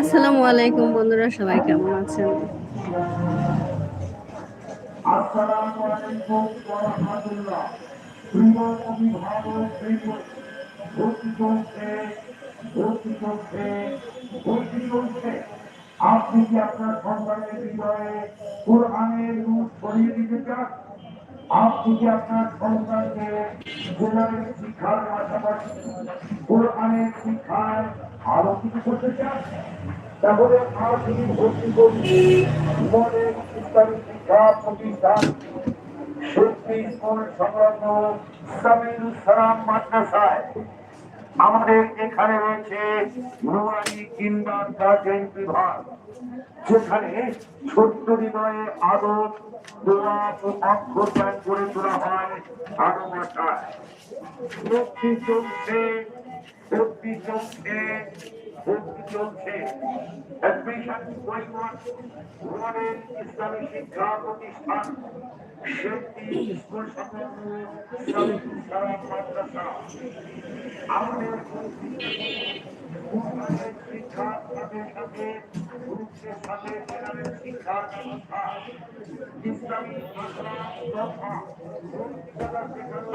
আসসালামু আলাইকুম বন্ধুরা, সবাই কেমন আছেন? আপনি কি আপনার সন্তানের হৃদয়ে কোরআনের নূর ছড়িয়ে দিতে চান? আপনি কি আপনার সন্তানকে গুণের শিক্ষার পাশাপাশি কোরআনের শিক্ষায় আরও কিছু করতে চান? তাহলে আপনি ভর্তি করুন জীবনের ইসলামী শিক্ষা প্রতিষ্ঠান শক্তি স্কুল সংলগ্ন ইসলামীর সালাম মাদ্রাসায়। আমাদের এখানে রয়েছে যেখানে ছোট্ট হৃদয়ে আদর দোয়া করে তোলা হয় আরও মাথায় চলছে চলছে ভক্তি চলছে অ্যাডমিশন পরিমাণ রোমানের ইসলামী শিক্ষা প্রতিষ্ঠান শক্তি স্কুল সংলগ্ন ইসলামী সালাম মাদ্রাসা আমাদের উন্নয়নের শিক্ষার সাথে সাথে গুরুত্বের সাথে জেনারেল শিক্ষার ব্যবস্থা ইসলামী ভাষা তথা মৌলিকতা শেখানো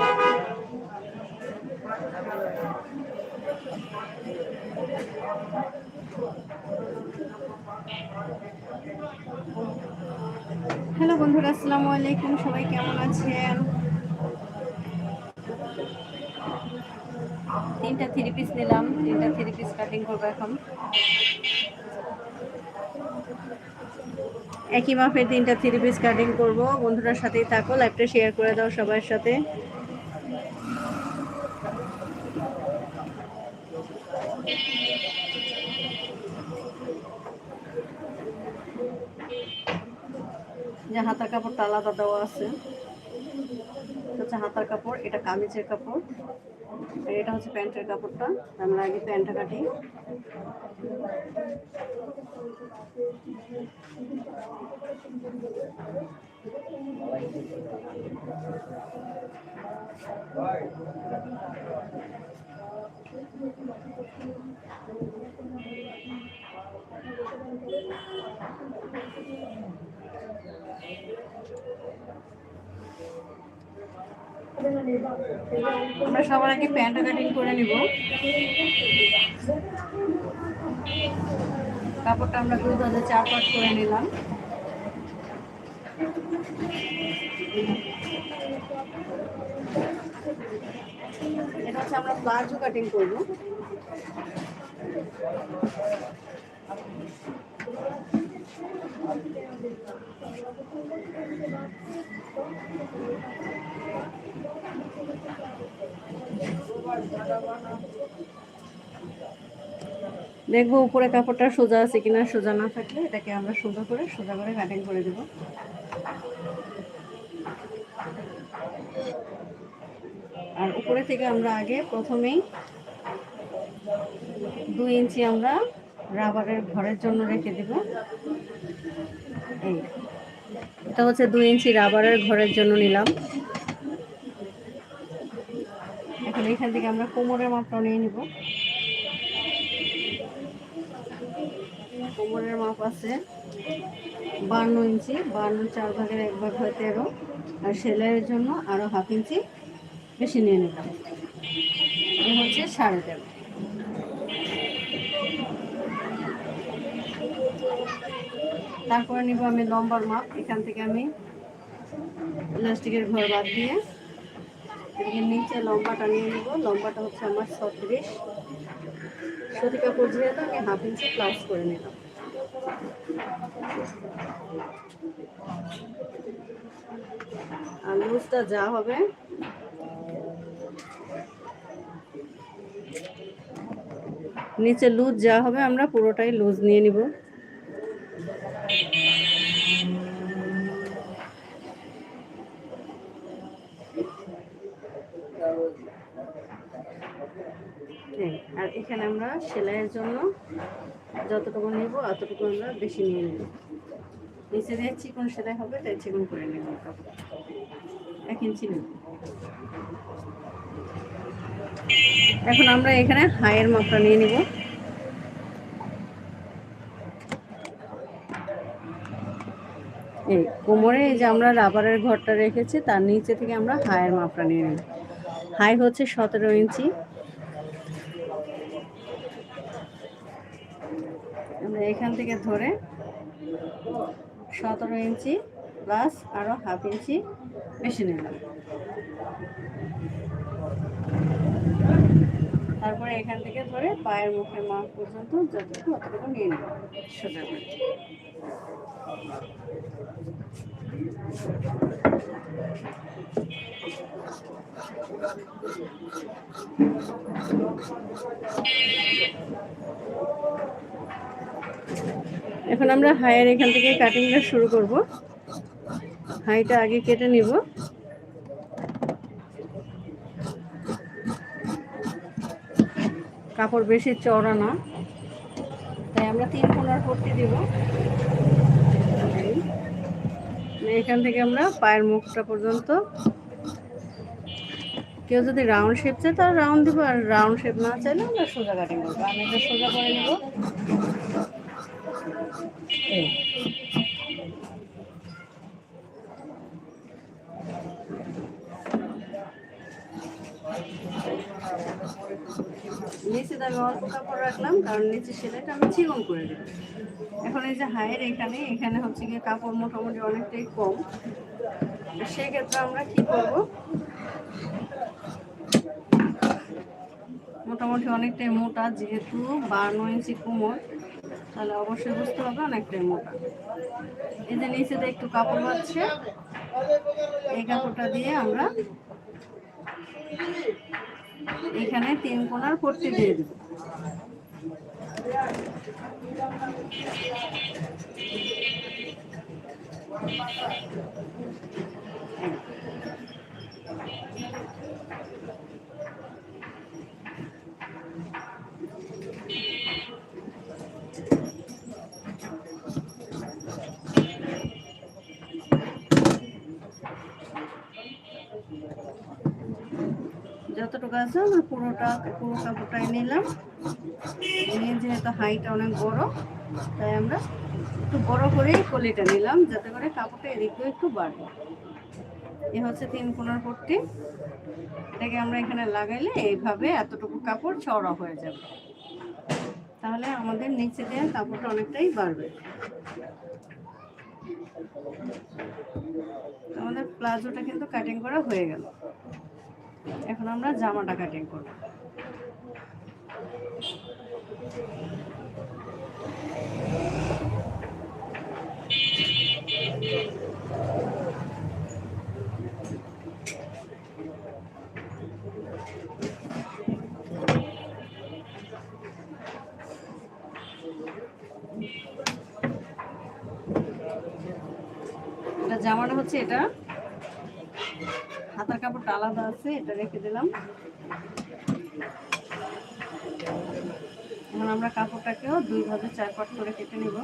হ্যালো বন্ধুরা, আসসালামু আলাইকুম। সবাই কেমন আছেন? তিনটা থ্রি পিস নিলাম। তিনটা থ্রি পিস কাটিং করব এখন। একই মাপের তিনটা থ্রি পিস কাটিং করব। বন্ধুরার সাথেই থাকো লাইভটা শেয়ার করে দাও সবার সাথে। যে হাতার কাপড়টা আলাদা দেওয়া আছে। হচ্ছে হাতার কাপড়, এটা কামিজের কাপড়। এটা হচ্ছে প্যান্টের কাপড়টা, আমরা আগে প্যান্টটা কাটি। আমরা সবার আগে প্যান্টটা কাটিং করে নিব। কাপড়টা আমরা দুই হাজার চার পাট করে নিলাম। এটা হচ্ছে আমরা প্লাজো কাটিং করব। দেখব উপরে কাপড়টা সোজা আছে কিনা, সোজা না থাকলে এটাকে আমরা সোজা করে সোজা করে কাটিং করে দেব। আর উপরে থেকে আমরা আগে প্রথমেই দুই ইঞ্চি আমরা রাবারের ঘরের জন্য রেখে দেব। এই। এটা হচ্ছে দুই ইঞ্চি রাবারের ঘরের জন্য নিলাম। এখন এখান থেকে আমরা কোমরের মাপটা নিয়ে নিব। কোমরের মাপ আছে বান্ন ইঞ্চি বান্ন চার ভাগের এক ভাগ হয় তেরো। আর সেলাইয়ের জন্য আরও হাফ ইঞ্চি বেশি নিয়ে নিলাম। এ হচ্ছে সাড়ে তেরো। তারপরে নিব আমি লম্বার মাপ, এখান থেকে আমি প্লাস্টিকের ঘর বাদ দিয়ে এদিকে নিচে লম্বাটা নিয়ে নিব। লম্বাটা হচ্ছে আমার ছত্রিশ। সুতি কাপড় যেহেতু আমি হাফ ইঞ্চি প্লাস করে নিলাম। আর লুজটা যা হবে। নিচে লুজ যা হবে, আমরা পুরোটাই লুজ নিয়ে নিব। আর এখানে আমরা সেলাইয়ের জন্য যতটুকু নেব, অতটুকু আমরা বেশি নিয়ে নেব। নিচে দিয়ে চিকন সেলাই হবে, তাই চিকন করে নেব এক ইঞ্চি এখন আমরা এখানে হাইয়ের মাপটা নিয়ে নিব। এই কোমরে এই যে আমরা রাবারের ঘরটা রেখেছি, তার নিচে থেকে আমরা হাইয়ের মাপটা নিয়ে নিব। হাই হচ্ছে সতেরো ইঞ্চি। আমরা এখান থেকে ধরে সতেরো ইঞ্চি প্লাস আরও হাফ ইঞ্চি বেশি নিলাম। তারপরে এখান থেকে ধরে পায়ের মুখের মাপ পর্যন্ত যতটুকু অতটুকু নিয়ে নেব। সোজা করে। এখন আমরা হাইয়ের এখান থেকে কাটিংটা শুরু করব। হাইটা আগে কেটে নিব। কাপড় বেশি চওড়া না। তাই আমরা তিন কোনার পট্টি দিব। এখান থেকে আমরা পায়ের মুখটা পর্যন্ত। কেউ যদি রাউন্ড শেপ চায় তাহলে রাউন্ড দিব, আর রাউন্ড শেপ না চাইলে আমরা সোজা কাটিং করব। আমি এটা সোজা করে নিব। নিচে আমি অল্প কাপড় রাখলাম, কারণ নিচে সেলাইটা আমি চিকন করে দেবো এখন এই যে হায়ের এখানে এখানে হচ্ছে গিয়ে কাপড় মোটামুটি অনেকটাই কম। সেক্ষেত্রে আমরা কি করব? মোটামুটি অনেকটাই মোটা, যেহেতু বান্ন ইঞ্চি কোমর, তাহলে অবশ্যই বুঝতে হবে অনেকটাই মোটা। এই যে নিচেতে একটু কাপড় পাচ্ছে এই কাপড়টা দিয়ে আমরা এখানে তিন কোনার পট্টি দিয়ে দেব যতটুকু আছে আমরা পুরোটা, পুরো কাপড়টাই নিলাম। নিয়ে যেহেতু হাইটা অনেক বড়, তাই আমরা একটু বড় করেই কলিটা নিলাম, যাতে করে কাপড়টা এদিকেও একটু বাড়বে এ হচ্ছে তিন কোনার পট্টি। এটাকে আমরা এখানে লাগাইলে এইভাবে এতটুকু কাপড় চওড়া হয়ে যাবে। তাহলে আমাদের নিচে দেওয়া কাপড়টা অনেকটাই বাড়বে। আমাদের প্লাজোটা কিন্তু কাটিং করা হয়ে গেল। এখন আমরা জামাটা কাটিং করব। জামাটা হচ্ছে এটা। কাপড়টা আলাদা আছে, এটা রেখে দিলাম। এখন আমরা কাপড়টাকেও দুই ভাগে চার পাট করে কেটে নিব।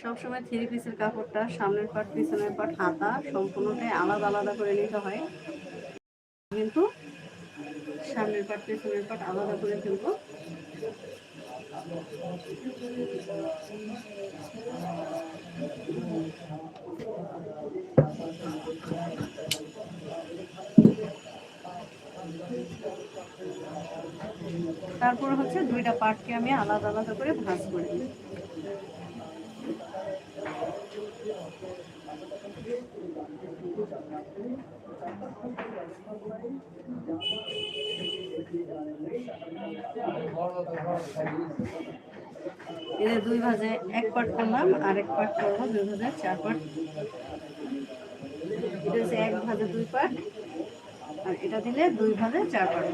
সবসময় থ্রি পিসের কাপড়টা সামনের পাট, পিছনের পাট, হাতা সম্পূর্ণটাই আলাদা আলাদা করে নিতে হয়। কিন্তু সামনের পাট, পিছনের পাট আলাদা করে ফেলব। তারপর হচ্ছে দুইটা পার্টকে আমি আলাদা আলাদা করে ভাঁজ করে দিই এদের দুই ভাজে এক পার্ট করলাম, আর এক পার্ট করব দুই ভাজে চার পার্ট এটা হচ্ছে এক ভাজে দুই পার্ট আর এটা দিলে দুই ভাজে চার পার্ট।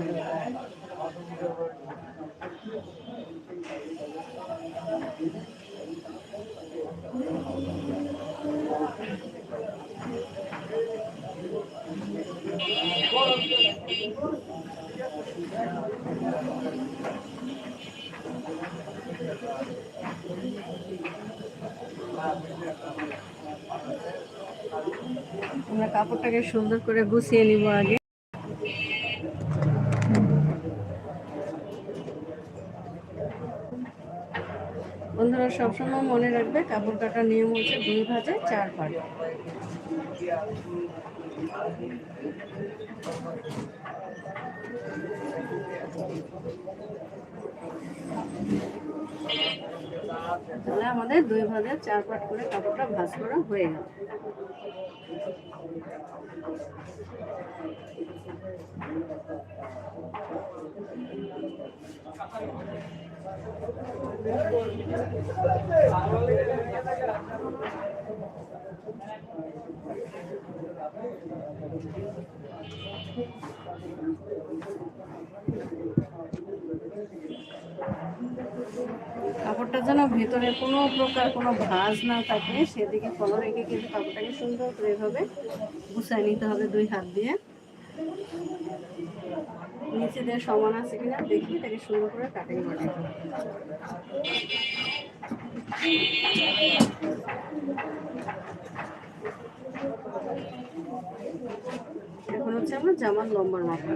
আমরা কাপড়টাকে সুন্দর করে গুছিয়ে নিব আগে বন্ধুরা সবসময় মনে রাখবে, কাপড় কাটার নিয়ম হচ্ছে দুই ভাজে, চার ভাগ তাহলে আমাদের দুই ভাজে, চার পাট করে কাপড়টা ভাজ করা হয়ে গেল। কাপড়টা যেন ভেতরে কোনো প্রকার কোনো ভাঁজ না থাকে, সেদিকে ফলো রেখে কিন্তু কাপড়টাকে সুন্দর করে এভাবে গুছাই নিতে হবে দুই হাত দিয়ে। নিচে সমান আছে কিনা দেখি এটাকে সুন্দর করে কাটিং করে এখন হচ্ছে আমরা জামার লম্বার মাপটা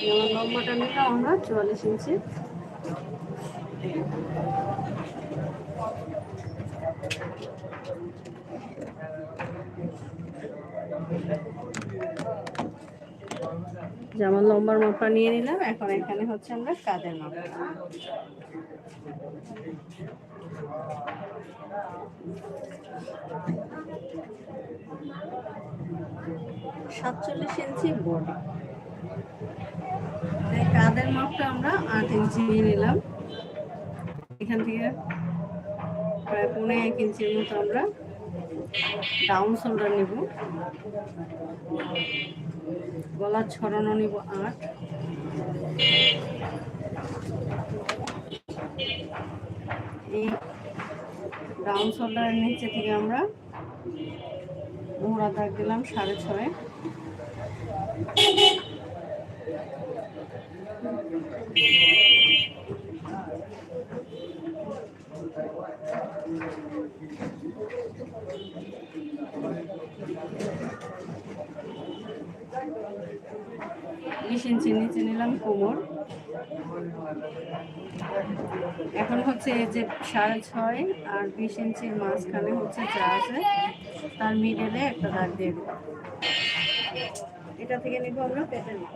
জামার লম্বাটা নিলাম আমরা চুয়াল্লিশ ইঞ্চি। যেমন লম্বার মাপটা নিয়ে নিলাম, এখন এখানে হচ্ছে আমরা কাদের মাপ। সাতচল্লিশ ইঞ্চি বডি। কাদের মাপটা আমরা আট ইঞ্চি নিয়ে নিলাম। এখান থেকে প্রায় পনেরো এক ইঞ্চির মতো আমরা ডাউন শোল্ডার নেব। গলার ছড়ানো নিব আট এই ডাউন শোল্ডারের নিচে থেকে আমরা মোহরা দাগ দিলাম সাড়ে ছয়। বিশ ইঞ্চি নিচে নিলাম, কোমর। এখন হচ্ছে এই যে সাড়ে ছয় আর বিশ ইঞ্চির মাঝখানে হচ্ছে যা আছে, তার মিডলে একটা দাগ দিয়ে দেবো। এটা থেকে নিব আমরা পেটে নিব।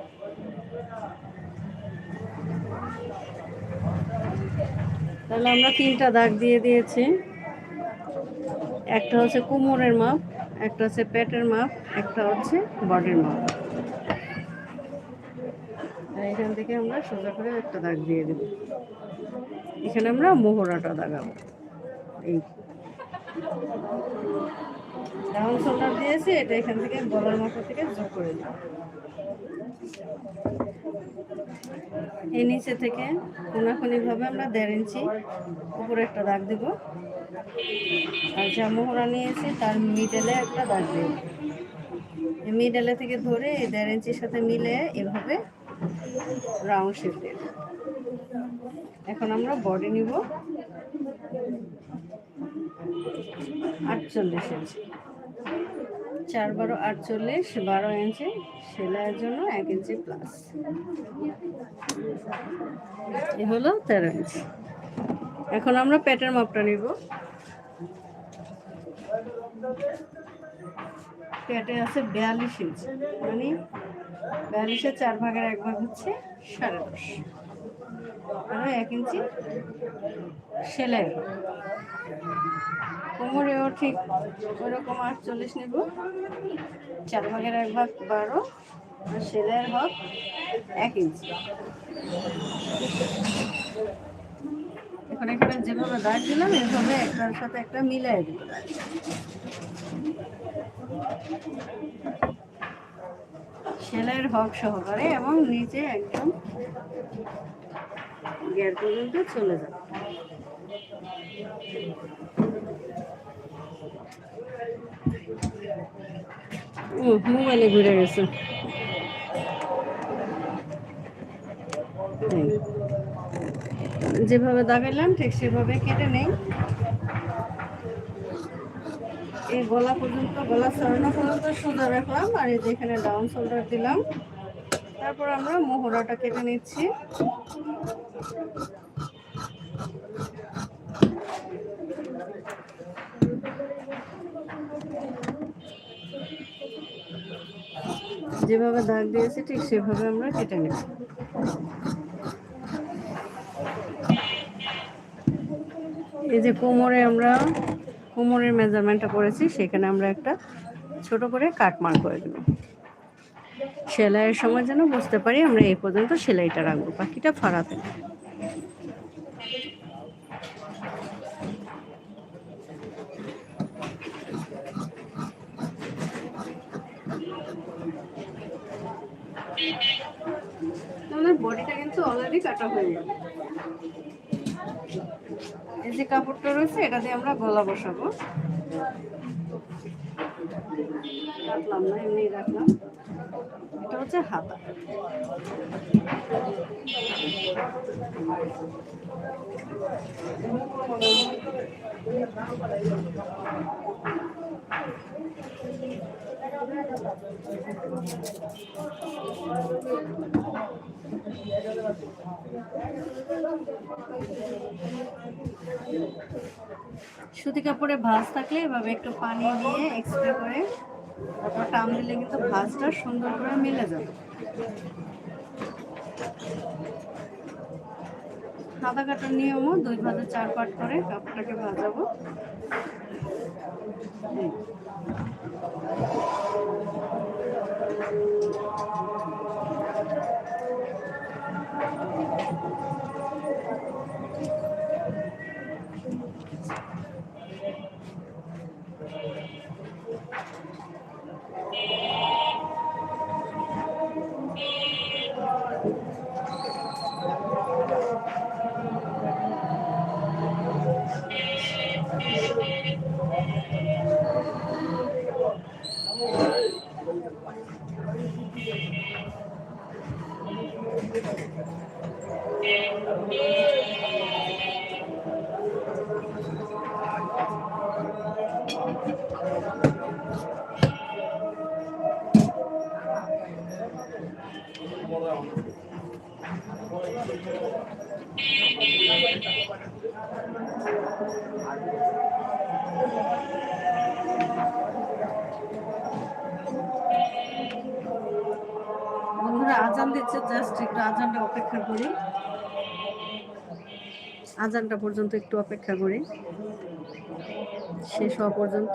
তাহলে আমরা তিনটা দাগ দিয়ে দিয়েছি। একটা হচ্ছে কোমরের মাপ, একটা হচ্ছে পেটের মাপ, একটা হচ্ছে বডির মাপ। এখান থেকে আমরা সোজা করে একটা দাগ দিয়ে দেব। এখানে আমরা মোহরাটা দাগাবো। এই। ডাউন শোল্ডার দিয়েছি, এটা এখান থেকে গলার মাথা থেকে যোগ করে দিই এই নিচে থেকে কোনাকুনি ভাবে আমরা দেড় ইঞ্চি উপরে একটা দাগ দেব। আর যা মোহরা নিয়েছি, তার মিডলে একটা দাগ দেব। এই মিডলে থেকে ধরে এই দেড় ইঞ্চির সাথে মিলে এভাবে রাউন্ড শেপ দেব এখন আমরা বডি নিব। আটচল্লিশ ইঞ্চি চার বারো আটচল্লিশ, বারো ইঞ্চি সেলাইয়ের জন্য এক ইঞ্চি প্লাস এ হলো তেরো ইঞ্চি এখন আমরা পেটের মাপটা নিব। প্যাটে আছে বিয়াল্লিশ ইঞ্চি মানে বিয়াল্লিশের চার ভাগের এক ভাগ হচ্ছে সাড়ে দশ। আর এক ইঞ্চি সেলাই কোমরেও ঠিক ওরকম আটচল্লিশ নেব। চার ভাগের এক ভাগ বারো, আর সেলাইয়ের ভাগ এক ইঞ্চি। এখন এখানে যেভাবে দাগ দিলাম, এভাবে একটার সাথে একটা মিলাই দিব। সেলাইয়ের হক সহকারে এবং নিচে একদম গিয়ার পর্যন্ত চলে যাবে। ও মোবাইলে মানে ঘুরে গেছে। যেভাবে দাগাইলাম ঠিক সেভাবে কেটে নেই। এই গলা পর্যন্ত, গলা সরানো পর্যন্ত সোজা রাখলাম, আর এই যেখানে ডাউন শোল্ডার দিলাম। তারপর আমরা মোহরাটা কেটে নিচ্ছি। যেভাবে দাগ দিয়েছি, ঠিক সেভাবে আমরা কেটে নেব। এই যে কোমরে আমরা, কোমরের মেজারমেন্টটা করেছি, সেখানে আমরা একটা ছোট করে কাটমার করে দেব। সেলাইয়ের সময় যেন বুঝতে পারি, আমরা এই পর্যন্ত সেলাইটা রাখব পাখিটা ফাড়াতে আমাদের বডিটা কিন্তু অলরেডি কাটা হয়ে যাবে এই যে কাপড়টা রয়েছে, এটা দিয়ে আমরা গলা বসাবো। কাটলাম না রাখলাম। এটা হচ্ছে হাতা। সুতি কাপড়ে ভাঁজ থাকলে এভাবে একটু পানি দিয়ে এক্সট্রা করে তারপর টান দিলে কিন্তু ভাঁজটা সুন্দর করে মিলে যাবে। সাদা কাটার নিয়মও দুই ভাজে চার পাট করে কাপড়টাকে ভাজাবো। বন্ধুরা, আজান দিচ্ছে জাস্ট একটু আজানটা অপেক্ষা করি। আজানটা পর্যন্ত একটু অপেক্ষা করি। শেষ হওয়া পর্যন্ত।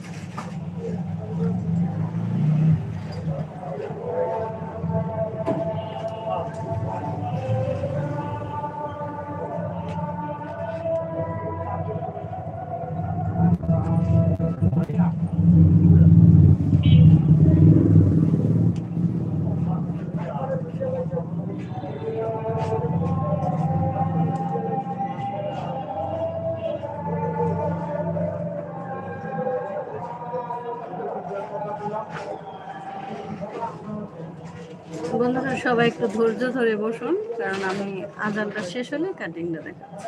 বন্ধুরা সবাই একটু ধৈর্য ধরে বসুন কারণ আমি আজানটা শেষ হলে কাটিংটা দেখাচ্ছি।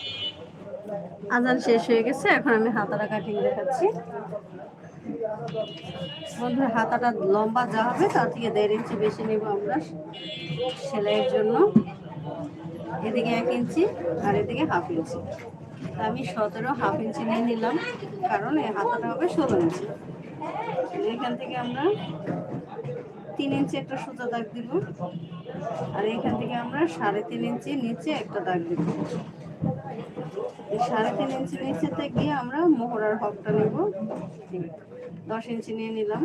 আজান শেষ হয়ে গেছে, এখন আমি হাতাটা কাটিং দেখাচ্ছি। বন্ধুরা, হাতাটা লম্বা যা হবে, তার থেকে দেড় ইঞ্চি বেশি নেব আমরা সেলাইয়ের জন্য। এদিকে এক ইঞ্চি আর এদিকে হাফ ইঞ্চি। আমি সতেরো হাফ ইঞ্চি নিয়ে নিলাম, কারণ এই হাতাটা হবে ষোলো ইঞ্চি। এখান থেকে আমরা তিন ইঞ্চি একটা সুতা দাগ দিব, আর এখান থেকে আমরা সাড়ে তিন ইঞ্চি নিচে একটা দাগ দিব। সাড়ে তিন ইঞ্চি নিচেতে গিয়ে আমরা মোহরার হকটা নেব। দশ ইঞ্চি নিয়ে নিলাম।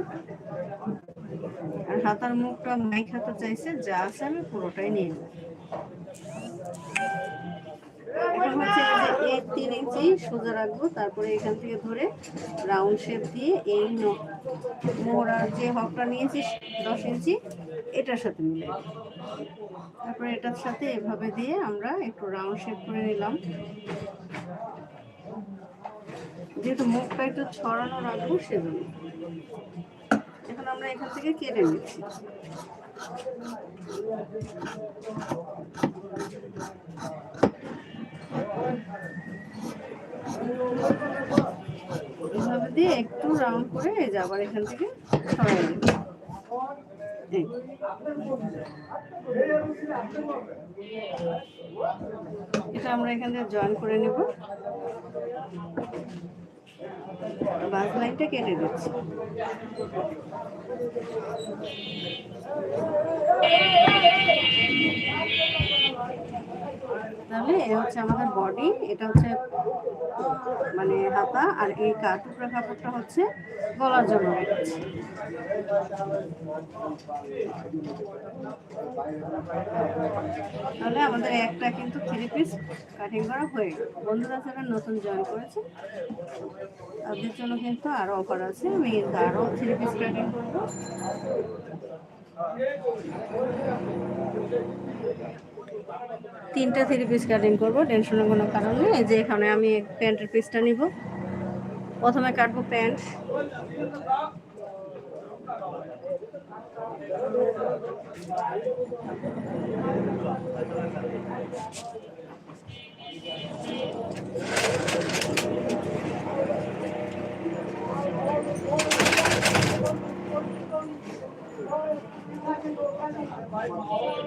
আর হাতার মুখটা মাইক হাতা চাইছে, যা আছে আমি পুরোটাই নিয়ে নিলাম এখন হচ্ছে এই তিন ইঞ্চি সোজা রাখব, তারপরে এখান থেকে ধরে রাউন্ড শেপ দিয়ে এই মোহরার যে হকটা নিয়েছি, দশ ইঞ্চি, এটার সাথে দেব। তারপরে এটার সাথে এভাবে দিয়ে আমরা একটু রাউন্ড শেপ করে নিলাম। যেহেতু মুখটা একটু ছড়ানো রাখব, সেজন্য। এখন আমরা এখান থেকে কেটে নিচ্ছি। এভাবে দিয়ে একটু রাউন্ড করে এই যে আবার এখান থেকে এটা আমরা এখান থেকে জয়েন করে নেব। বাস লাইনটা কেটে দিচ্ছি। তাহলে এ হচ্ছে আমাদের বডি এটা হচ্ছে মানে হাতা, আর এই কাটুকরা কাপড়টা হচ্ছে গলার জন্য। তাহলে আমাদের একটা কিন্তু থ্রি পিস কাটিং করা হয়ে বন্ধুরা যারা নতুন জয়েন করেছে, তাদের জন্য কিন্তু আরও অফার আছে। আমি কিন্তু আরও থ্রি পিস কাটিং করব। তিনটা থ্রি পিস কাটিং করব টেনশনের কোনো কারণ নেই। যে এখানে আমি প্যান্টের পিসটা নিব। প্রথমে কাটবো প্যান্ট।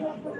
আমি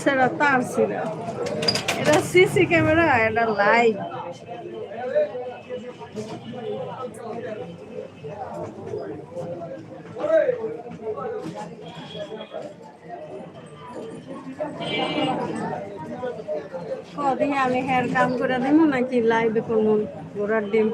সেটা তার ছিল। এটা সিসি ক্যামেরা এটা লাইভ কদিন আমি হেয়ার কাম করে দেবো নাকি লাইভে করব ঘোড়ার ডিম